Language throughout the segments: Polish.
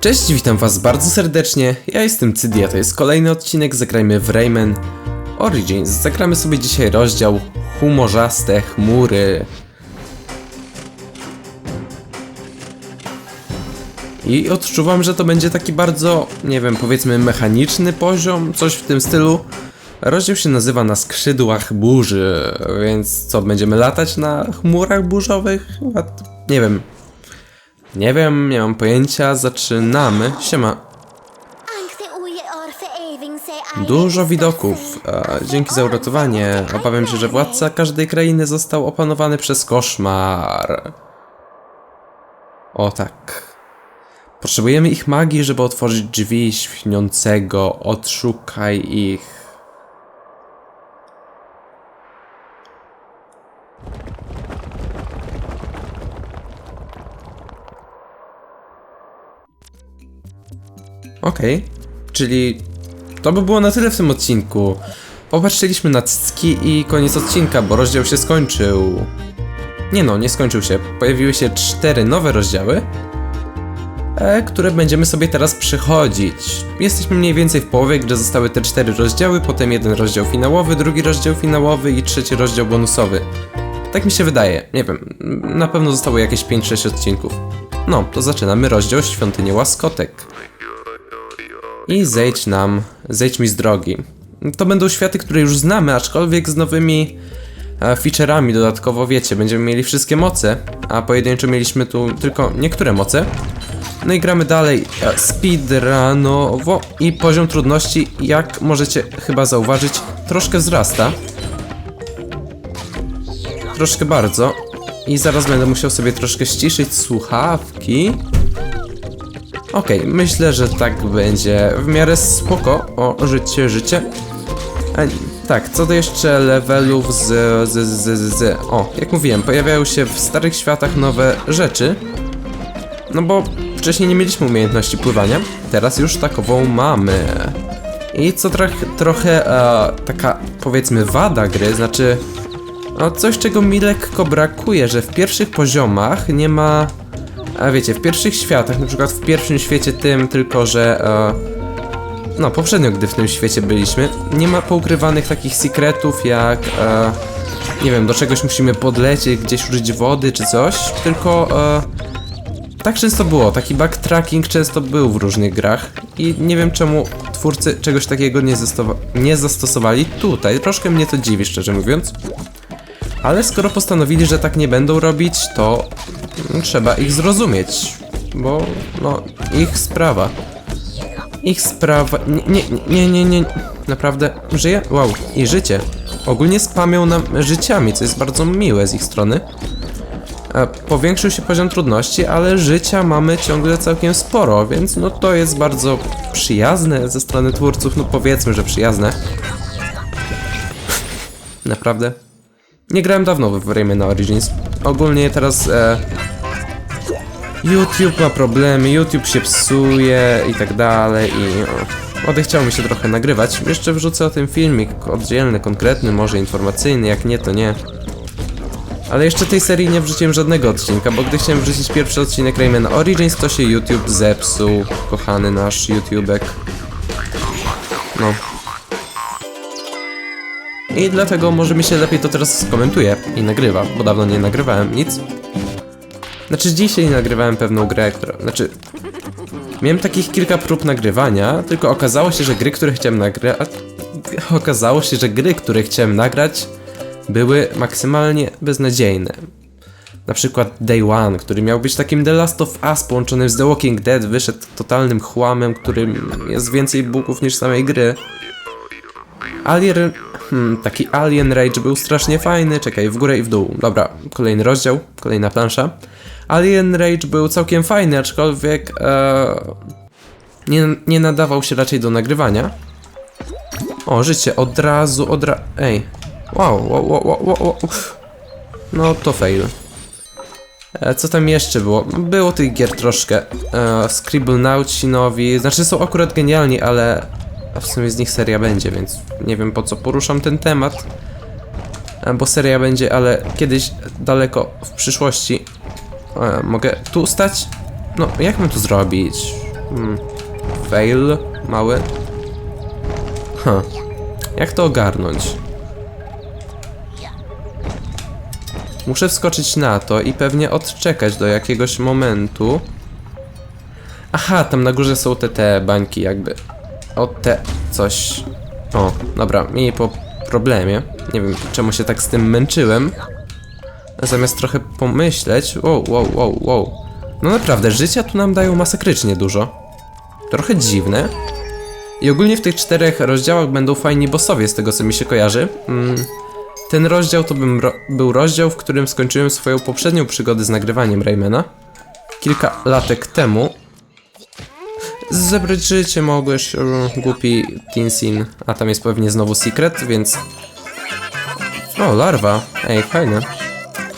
Cześć, witam was bardzo serdecznie. Ja jestem Cydia, to jest kolejny odcinek Zagrajmy w Rayman Origins. Zagramy sobie dzisiaj rozdział Humorzaste chmury. I odczuwam, że to będzie taki bardzo, nie wiem, powiedzmy mechaniczny poziom, coś w tym stylu. Rozdział się nazywa Na skrzydłach burzy, więc co, będziemy latać na chmurach burzowych? Nie wiem. Nie wiem, nie mam pojęcia, zaczynamy. Siema. Dużo widoków. E, dzięki za uratowanie. Obawiam się, że władca każdej krainy został opanowany przez koszmar. O tak. Potrzebujemy ich magii, żeby otworzyć drzwi śniącego. Odszukaj ich. Okej, czyli to by było na tyle w tym odcinku. Popatrzyliśmy na cycki i koniec odcinka, bo rozdział się skończył. Nie no, nie skończył się. Pojawiły się cztery nowe rozdziały, e, które będziemy sobie teraz przechodzić. Jesteśmy mniej więcej w połowie, gdy zostały te cztery rozdziały, potem jeden rozdział finałowy, drugi rozdział finałowy i trzeci rozdział bonusowy. Tak mi się wydaje, nie wiem, na pewno zostało jakieś 5-6 odcinków. No, to zaczynamy rozdział Świątynie Łaskotek. I zejdź nam, zejdź mi z drogi. To będą światy, które już znamy, aczkolwiek z nowymi e, featureami dodatkowo, wiecie, będziemy mieli wszystkie moce, a pojedynczo mieliśmy tu tylko niektóre moce. No i gramy dalej e, speedrunowo i poziom trudności, jak możecie chyba zauważyć, troszkę wzrasta. Troszkę bardzo. I zaraz będę musiał sobie troszkę ściszyć słuchawki. Okej, myślę, że tak będzie w miarę spoko. O, życie, życie. E, tak, co do jeszcze levelów z, z, z, z, z... O, jak mówiłem, pojawiają się w starych światach nowe rzeczy. No bo wcześniej nie mieliśmy umiejętności pływania, teraz już takową mamy. I co troch, trochę e, taka, powiedzmy, wada gry, znaczy... No, coś, czego mi lekko brakuje, że w pierwszych poziomach nie ma a wiecie, w pierwszych światach, na przykład w pierwszym świecie tym, tylko że. E, no, poprzednio, gdy w tym świecie byliśmy, nie ma poukrywanych takich sekretów jak. E, nie wiem, do czegoś musimy podlecieć, gdzieś użyć wody czy coś, tylko. E, tak często było, taki backtracking często był w różnych grach i nie wiem czemu twórcy czegoś takiego nie, nie zastosowali tutaj. Troszkę mnie to dziwi, szczerze mówiąc. Ale skoro postanowili, że tak nie będą robić, to trzeba ich zrozumieć, bo no, ich sprawa. Ich sprawa. Nie, nie, nie, nie, nie. Naprawdę żyje? Wow, i życie. Ogólnie spamią nam życiami, co jest bardzo miłe z ich strony. E, powiększył się poziom trudności, ale życia mamy ciągle całkiem sporo, więc no to jest bardzo przyjazne ze strony twórców, no powiedzmy, że przyjazne. Naprawdę. Nie grałem dawno w Rayman Origins. Ogólnie teraz e, YouTube ma problemy, YouTube się psuje i tak dalej i o, odechciało mi się trochę nagrywać. Jeszcze wrzucę o tym filmik oddzielny, konkretny, może informacyjny, jak nie to nie. Ale jeszcze tej serii nie wrzuciłem żadnego odcinka, bo gdy chciałem wrzucić pierwszy odcinek Rayman Origins, to się YouTube zepsuł, kochany nasz YouTubek. No. I dlatego może mi się lepiej to teraz skomentuje i nagrywa, bo dawno nie nagrywałem nic. Znaczy dzisiaj nagrywałem pewną grę, która... Znaczy... Miałem takich kilka prób nagrywania, tylko okazało się, że gry, które chciałem nagrać... Okazało się, że gry, które chciałem nagrać były maksymalnie beznadziejne. Na przykład Day One, który miał być takim The Last of Us połączonym z The Walking Dead, wyszedł totalnym chłamem, którym jest więcej bugów niż samej gry. Alien... Hmm, taki Alien Rage był strasznie fajny. Czekaj, w górę i w dół. Dobra, kolejny rozdział, kolejna plansza. Alien Rage był całkiem fajny, aczkolwiek e, nie, nie nadawał się raczej do nagrywania. O, życie, od razu, od razu, ej. Wow, wow, wow, wow, wow. No to fail. E, co tam jeszcze było? Było tych gier troszkę. E, Scribblenauci nowi, znaczy są akurat genialni, ale w sumie z nich seria będzie, więc nie wiem po co poruszam ten temat. E, bo seria będzie, ale kiedyś daleko w przyszłości. E, mogę tu stać? No, jak mam to zrobić? Hmm. Fail mały. Huh. Jak to ogarnąć? Muszę wskoczyć na to i pewnie odczekać do jakiegoś momentu. Aha, tam na górze są te, te bańki jakby. O te coś. O, dobra, mniej po problemie. Nie wiem czemu się tak z tym męczyłem. Zamiast trochę pomyśleć. Wow, wow, wow, wow. No naprawdę, życia tu nam dają masakrycznie dużo. Trochę dziwne. I ogólnie w tych czterech rozdziałach będą fajni bossowie, z tego co mi się kojarzy. Mm, ten rozdział to ro był rozdział, w którym skończyłem swoją poprzednią przygodę z nagrywaniem Raymana. Kilka latek temu. Zebrać życie mogłeś, głupi Tinsin. A tam jest pewnie znowu secret, więc... O, larwa. Ej, fajne.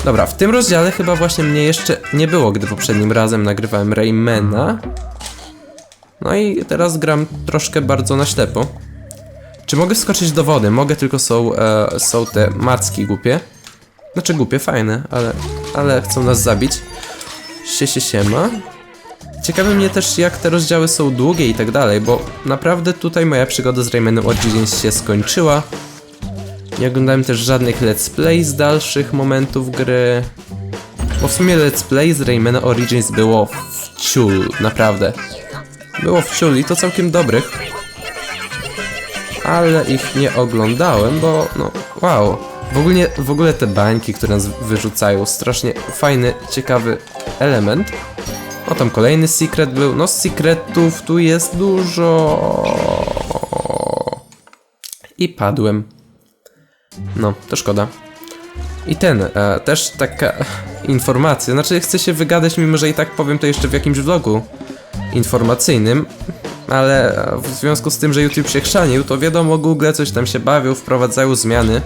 Dobra, w tym rozdziale chyba właśnie mnie jeszcze nie było, gdy poprzednim razem nagrywałem Raymana. No i teraz gram troszkę bardzo na ślepo. Czy mogę skoczyć do wody? Mogę, tylko są, e, są te macki głupie. Znaczy głupie, fajne, ale, ale chcą nas zabić. Sie, się, siema. Ciekawe mnie też jak te rozdziały są długie i tak dalej, bo naprawdę tutaj moja przygoda z Raymanem Origins się skończyła. Nie oglądałem też żadnych let's play z dalszych momentów gry. Bo w sumie let's play z Raymana Origins było w ciul, naprawdę. Było w ciul i to całkiem dobrych. Ale ich nie oglądałem, bo no wow. W ogóle, w ogóle te bańki, które nas wyrzucają, strasznie fajny, ciekawy element. O, tam kolejny secret był. No, secretów tu jest dużo. I padłem. No, to szkoda. I ten, e, też taka informacja, znaczy chcę się wygadać, mimo że i tak powiem to jeszcze w jakimś vlogu informacyjnym, ale w związku z tym, że YouTube się chrzanił, to wiadomo, Google coś tam się bawią, wprowadzają zmiany,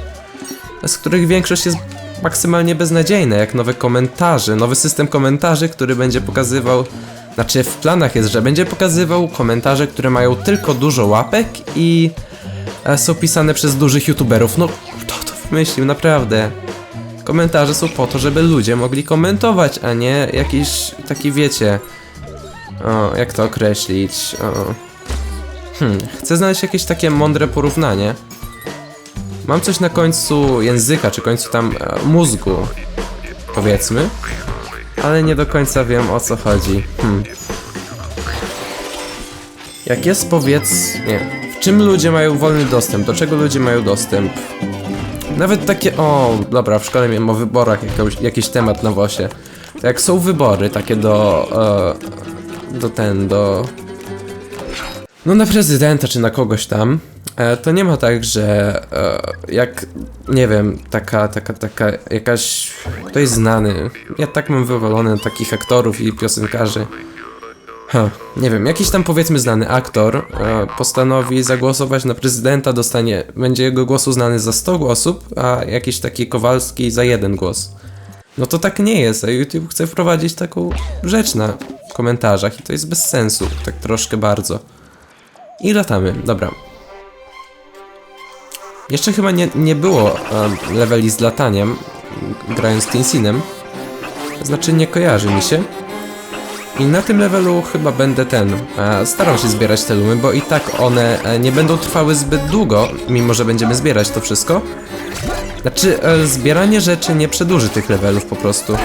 z których większość jest maksymalnie beznadziejna, jak nowe komentarze, nowy system komentarzy, który będzie pokazywał, znaczy w planach jest, że będzie pokazywał komentarze, które mają tylko dużo łapek i e, są pisane przez dużych youtuberów. No, kto to wymyślił, naprawdę. Komentarze są po to, żeby ludzie mogli komentować, a nie jakiś taki, wiecie... O, jak to określić? O. Hmm, chcę znaleźć jakieś takie mądre porównanie. Mam coś na końcu języka, czy końcu tam e, mózgu, powiedzmy, ale nie do końca wiem o co chodzi. Hmm. Jak jest powiedz... nie. W czym ludzie mają wolny dostęp? Do czego ludzie mają dostęp? Nawet takie... o, dobra, w szkole miałem o wyborach jakiś temat na wosie. To jak są wybory takie do... E, do ten, do... No na prezydenta czy na kogoś tam, to nie ma tak, że e, jak, nie wiem, taka, taka, taka, jakaś, ktoś znany, ja tak mam wywalone takich aktorów i piosenkarzy, ha, nie wiem, jakiś tam powiedzmy znany aktor e, postanowi zagłosować na prezydenta, dostanie, będzie jego głos uznany za 100 głosów, a jakiś taki Kowalski za jeden głos. No to tak nie jest, a YouTube chce wprowadzić taką rzecz na komentarzach i to jest bez sensu, tak troszkę bardzo. I latamy, dobra. Jeszcze chyba nie, nie było e, leveli z lataniem, grając Tinsinem. Znaczy nie kojarzy mi się. I na tym levelu chyba będę ten, e, starał się zbierać te lumy, bo i tak one e, nie będą trwały zbyt długo, mimo że będziemy zbierać to wszystko. Znaczy, e, zbieranie rzeczy nie przedłuży tych levelów po prostu.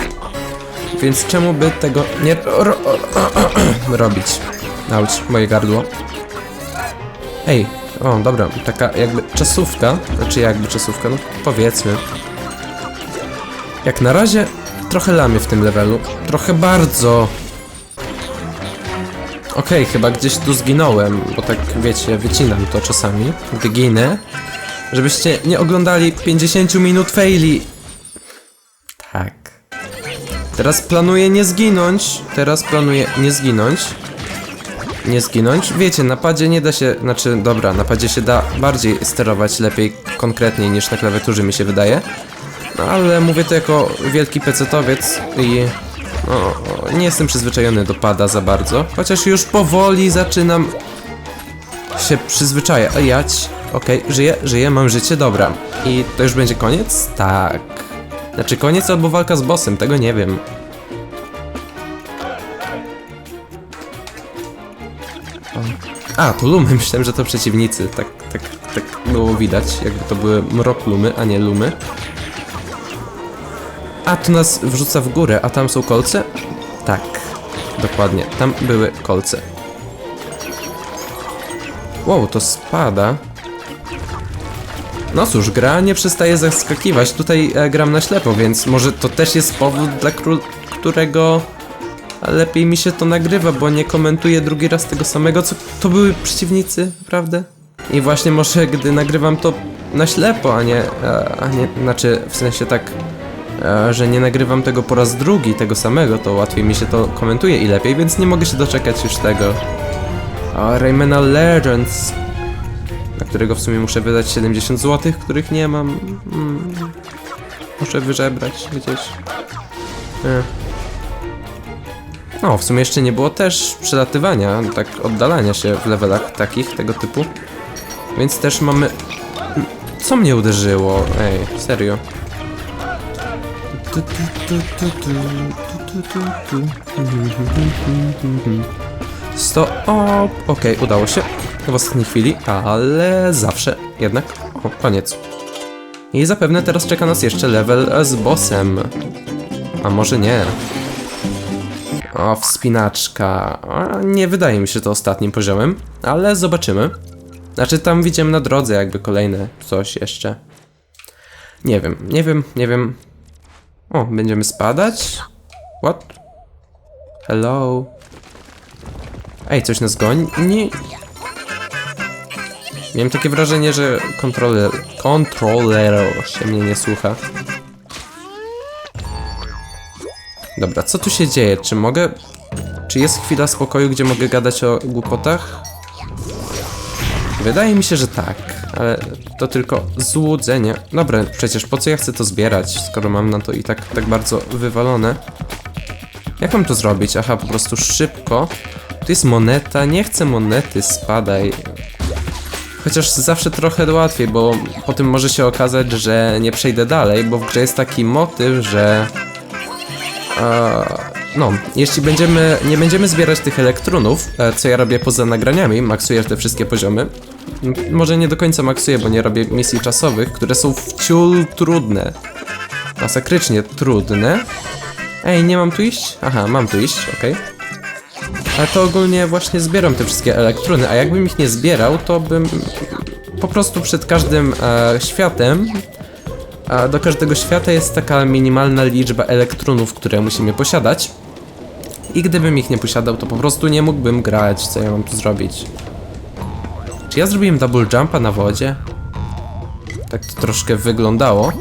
Więc czemu by tego nie ro robić? Auć, moje gardło. Ej, o dobra, taka jakby czasówka, znaczy jakby czasówka, no powiedzmy. Jak na razie trochę lamię w tym levelu, trochę bardzo. Okej, chyba gdzieś tu zginąłem, bo tak wiecie, wycinam to czasami, gdy ginę. Żebyście nie oglądali 50 minut faili. Tak. Teraz planuję nie zginąć. Teraz planuję nie zginąć. Nie zginąć. Wiecie, na padzie nie da się. Znaczy, dobra, na padzie się da bardziej sterować lepiej, konkretniej niż na klawiaturze, mi się wydaje. No ale mówię to jako wielki pecetowiec i. No, nie jestem przyzwyczajony do pada za bardzo. Chociaż już powoli zaczynam się przyzwyczajać. Okej, żyję, żyję, mam życie, dobra. I to już będzie koniec? Tak. Znaczy koniec albo walka z bossem, tego nie wiem. A, to lumy, myślałem, że to przeciwnicy. Tak, tak, tak było widać, jakby to były mrok lumy, a nie lumy. A, tu nas wrzuca w górę, a tam są kolce? Tak, dokładnie, tam były kolce. Wow, to spada. No cóż, gra nie przestaje zaskakiwać. Tutaj e, gram na ślepo, więc może to też jest powód, dla którego lepiej mi się to nagrywa, bo nie komentuję drugi raz tego samego, co to były przeciwnicy, prawda? I właśnie może gdy nagrywam to na ślepo, a nie, a nie znaczy w sensie tak, e, że nie nagrywam tego po raz drugi, tego samego, to łatwiej mi się to komentuje i lepiej, więc nie mogę się doczekać już tego. O, Raymana Legends, na którego w sumie muszę wydać 70 zł, których nie mam. Mm. Muszę wyżebrać gdzieś. E. No, w sumie jeszcze nie było też przelatywania, tak oddalania się w levelach takich, tego typu. Więc też mamy... Co mnie uderzyło? Ej, serio. Sto... O, okej, okay, udało się w ostatniej chwili, ale zawsze jednak. O, koniec. I zapewne teraz czeka nas jeszcze level z bossem. A może nie. O, wspinaczka. Nie wydaje mi się to ostatnim poziomem, ale zobaczymy. Znaczy, tam widzimy na drodze jakby kolejne coś jeszcze. Nie wiem, nie wiem, nie wiem. O, będziemy spadać? What? Hello? Ej, coś nas goni? Miałem takie wrażenie, że kontroler, kontroler się mnie nie słucha. Dobra, co tu się dzieje? Czy mogę... Czy jest chwila spokoju, gdzie mogę gadać o głupotach? Wydaje mi się, że tak, ale to tylko złudzenie. Dobra, przecież po co ja chcę to zbierać, skoro mam na to i tak, tak bardzo wywalone? Jak mam to zrobić? Aha, po prostu szybko. Tu jest moneta, nie chcę monety, spadaj. Chociaż zawsze trochę łatwiej, bo po tym może się okazać, że nie przejdę dalej, bo w grze jest taki motyw, że... No, jeśli będziemy, nie będziemy zbierać tych elektronów, e, co ja robię poza nagraniami, maksuję te wszystkie poziomy. Może nie do końca maksuję, bo nie robię misji czasowych, które są wciul trudne. Masakrycznie trudne. Ej, nie mam tu iść? Aha, mam tu iść, okej. Ale to ogólnie właśnie zbieram te wszystkie elektrony, a jakbym ich nie zbierał, to bym po prostu przed każdym e, światem a do każdego świata jest taka minimalna liczba elektronów, które musimy posiadać. I gdybym ich nie posiadał, to po prostu nie mógłbym grać. Co ja mam tu zrobić? Czy ja zrobiłem double jumpa na wodzie? Tak to troszkę wyglądało.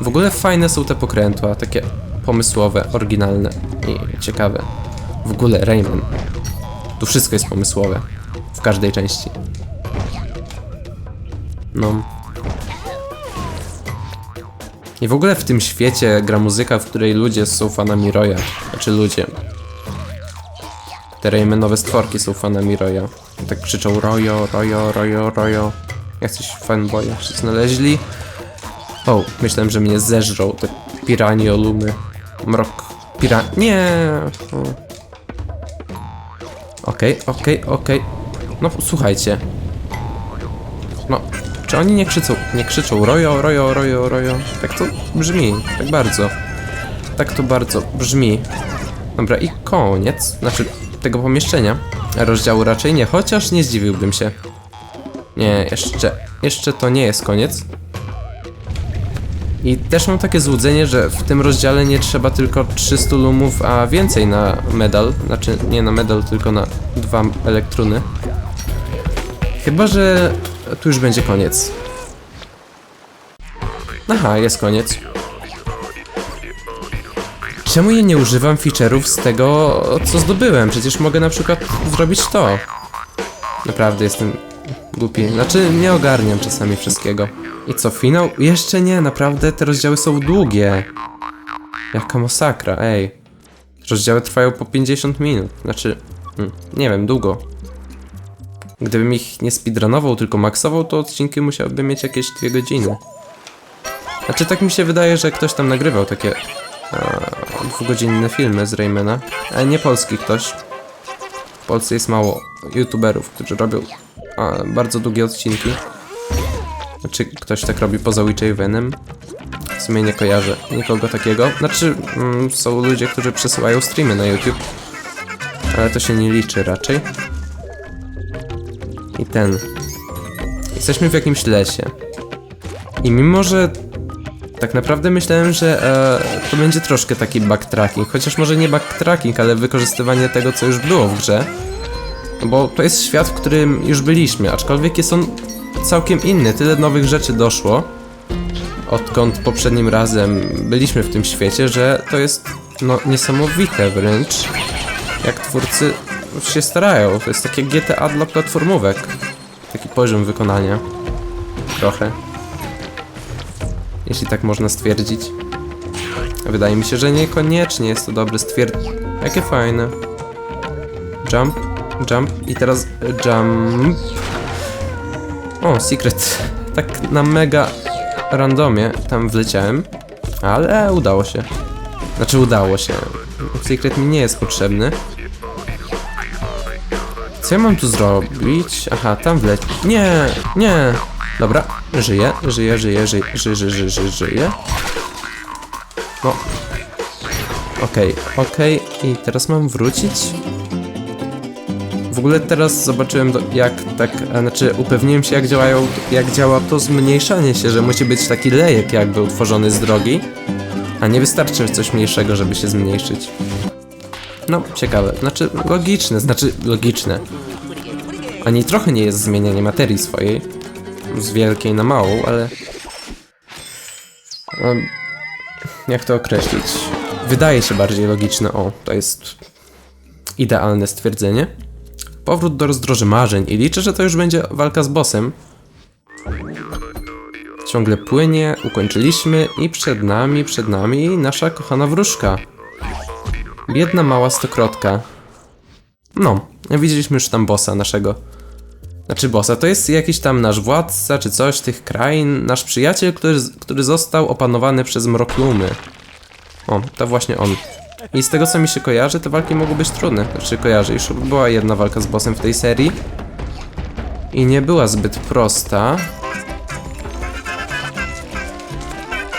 W ogóle fajne są te pokrętła, takie pomysłowe, oryginalne i ciekawe. W ogóle Rayman. Tu wszystko jest pomysłowe. W każdej części. No. I w ogóle w tym świecie gra muzyka, w której ludzie są fanami Roya. Znaczy ludzie. Te Raymanowe stworki są fanami Roya. Tak krzyczą Royo, Royo, Royo, Royo. Jacyś fanboye się znaleźli. O, myślałem, że mnie zeżrą te piraniolumy. Mrok. Pira... Nie. Okej, okej, okej. No słuchajcie. No, czy oni nie krzyczą, nie krzyczą rojo, rojo, rojo, rojo? Tak to brzmi, tak bardzo. Tak to bardzo brzmi. Dobra, i koniec, znaczy tego pomieszczenia. Rozdziału raczej nie, chociaż nie zdziwiłbym się. Nie, jeszcze, jeszcze to nie jest koniec. I też mam takie złudzenie, że w tym rozdziale nie trzeba tylko 300 lumów, a więcej na medal. Znaczy, nie na medal, tylko na dwa elektruny. Chyba, że tu już będzie koniec. Aha, jest koniec. Czemu ja nie używam feature'ów z tego, co zdobyłem? Przecież mogę na przykład zrobić to. Naprawdę jestem głupi. Znaczy, nie ogarniam czasami wszystkiego. I co, finał? Jeszcze nie, naprawdę te rozdziały są długie. Jaka masakra, ej. Rozdziały trwają po 50 minut. Znaczy, hmm, nie wiem, długo. Gdybym ich nie speedrunował, tylko maksował, to odcinki musiałyby mieć jakieś dwie godziny. Znaczy, tak mi się wydaje, że ktoś tam nagrywał takie e, dwugodzinne filmy z Raymana. Ale nie polski ktoś. W Polsce jest mało youtuberów, którzy robią a, bardzo długie odcinki. Czy ktoś tak robi poza Witchavenem? W sumie nie kojarzę nikogo takiego. Znaczy, mm, są ludzie, którzy przesyłają streamy na YouTube. Ale to się nie liczy raczej. I ten. Jesteśmy w jakimś lesie. I mimo, że tak naprawdę myślałem, że e, to będzie troszkę taki backtracking. Chociaż może nie backtracking, ale wykorzystywanie tego, co już było w grze. Bo to jest świat, w którym już byliśmy, aczkolwiek jest on całkiem inny. Tyle nowych rzeczy doszło, odkąd poprzednim razem byliśmy w tym świecie, że to jest no niesamowite wręcz, jak twórcy się starają. To jest takie GTA dla platformówek. Taki poziom wykonania. Trochę. Jeśli tak można stwierdzić. Wydaje mi się, że niekoniecznie jest to dobre stwierdzenie. Jakie fajne. Jump, jump i teraz jump. O, secret. Tak na mega randomie tam wleciałem, ale udało się. Znaczy udało się. Secret mi nie jest potrzebny. Co ja mam tu zrobić? Aha, tam wleć. Nie, nie. Dobra, żyję, żyję, żyję, żyję, żyję, żyję, żyję, żyję. No. Okej, okej. I teraz mam wrócić? W ogóle teraz zobaczyłem jak tak, znaczy upewniłem się jak działają, jak działa to zmniejszanie się, że musi być taki lejek jakby utworzony z drogi, a nie wystarczy coś mniejszego, żeby się zmniejszyć. No, ciekawe, znaczy logiczne, znaczy logiczne. Ani trochę nie jest zmienianie materii swojej, z wielkiej na małą, ale... em, jak to określić? Wydaje się bardziej logiczne, o, to jest idealne stwierdzenie. Powrót do rozdroży marzeń i liczę, że to już będzie walka z bossem. Ciągle płynie, ukończyliśmy i przed nami, przed nami nasza kochana wróżka. Biedna mała stokrotka. No, widzieliśmy już tam bossa naszego. Znaczy bossa, to jest jakiś tam nasz władca czy coś tych krain, nasz przyjaciel, który, który został opanowany przez mrok Lumy. O, to właśnie on. I z tego co mi się kojarzy, te walki mogą być trudne. Znaczy kojarzę, już była jedna walka z bossem w tej serii. I nie była zbyt prosta.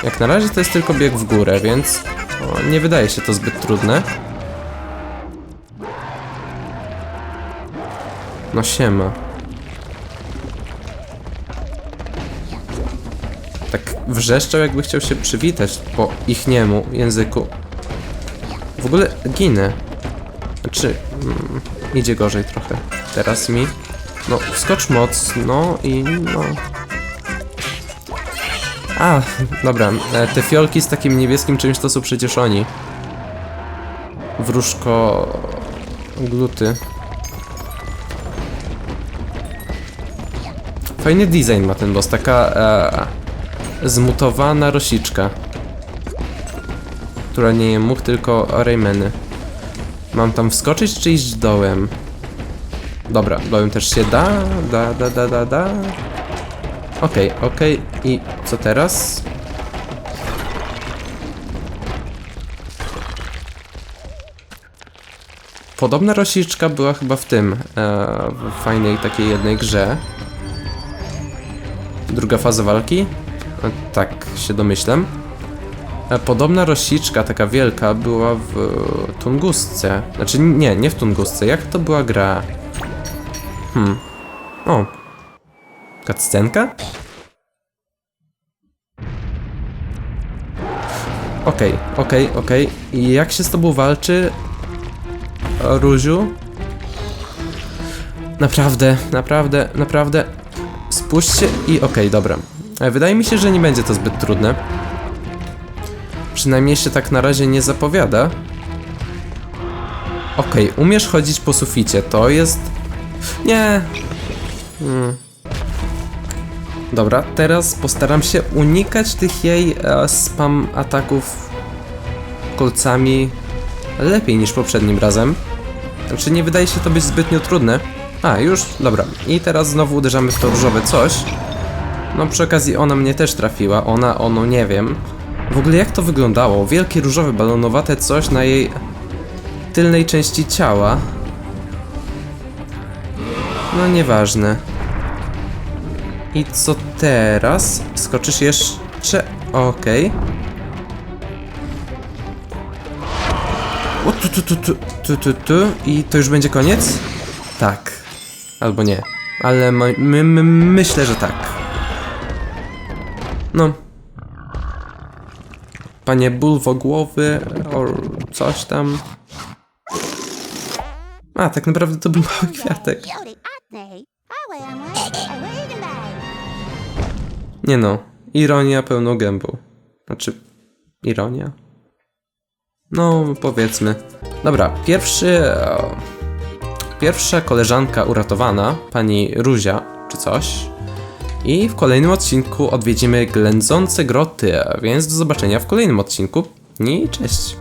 Jak na razie to jest tylko bieg w górę, więc o, nie wydaje się to zbyt trudne. No siema. Tak wrzeszczał jakby chciał się przywitać po ich niemu języku. W ogóle ginę. Znaczy, mm, idzie gorzej trochę. Teraz mi. No, wskocz mocno i no. A, dobra, e, te fiolki z takim niebieskim czymś to są przecież oni. Wróżko... gluty. Fajny design ma ten boss, taka e, zmutowana rosiczka która nie je mógł, tylko Raymany. Mam tam wskoczyć, czy iść dołem? Dobra, dołem też się da, da, da, da, da, da. Okej, okay, okej. Okay. I co teraz? Podobna rosiczka była chyba w tym, e, w fajnej takiej jednej grze. Druga faza walki? E, tak się domyślam. E, Podobna rosiczka, taka wielka, była w Tungusce. Znaczy, nie, nie w Tungusce. Jak to była gra? Hmm. O. Cutscenka? Okej, okej, okej. I jak się z tobą walczy, Róziu? Naprawdę, naprawdę, naprawdę. Spójrzcie i okej, dobra. E, Wydaje mi się, że nie będzie to zbyt trudne. Przynajmniej się tak na razie nie zapowiada. Okej, umiesz chodzić po suficie, to jest... Nie. Hmm. Dobra, teraz postaram się unikać tych jej e, spam ataków kolcami lepiej niż poprzednim razem. Znaczy nie wydaje się to być zbytnio trudne. A, już? Dobra. I teraz znowu uderzamy w to różowe coś. No przy okazji ona mnie też trafiła, ona, ono, nie wiem. W ogóle jak to wyglądało? Wielkie różowe balonowate coś na jej tylnej części ciała. No nieważne. I co teraz? Skoczysz jeszcze? Okej. O, tu, tu, tu, tu, tu, tu, tu. I to już będzie koniec? Tak. Albo nie. Ale my, my, my, myślę, że tak. No. Panie bulwogłowy, o coś tam. A, tak naprawdę to był mały kwiatek. Nie no, ironia pełną gębą. Znaczy, ironia? No, powiedzmy. Dobra, pierwszy. e, Pierwsza koleżanka uratowana, pani Ruzia, czy coś. I w kolejnym odcinku odwiedzimy ględzące groty, więc do zobaczenia w kolejnym odcinku. I cześć.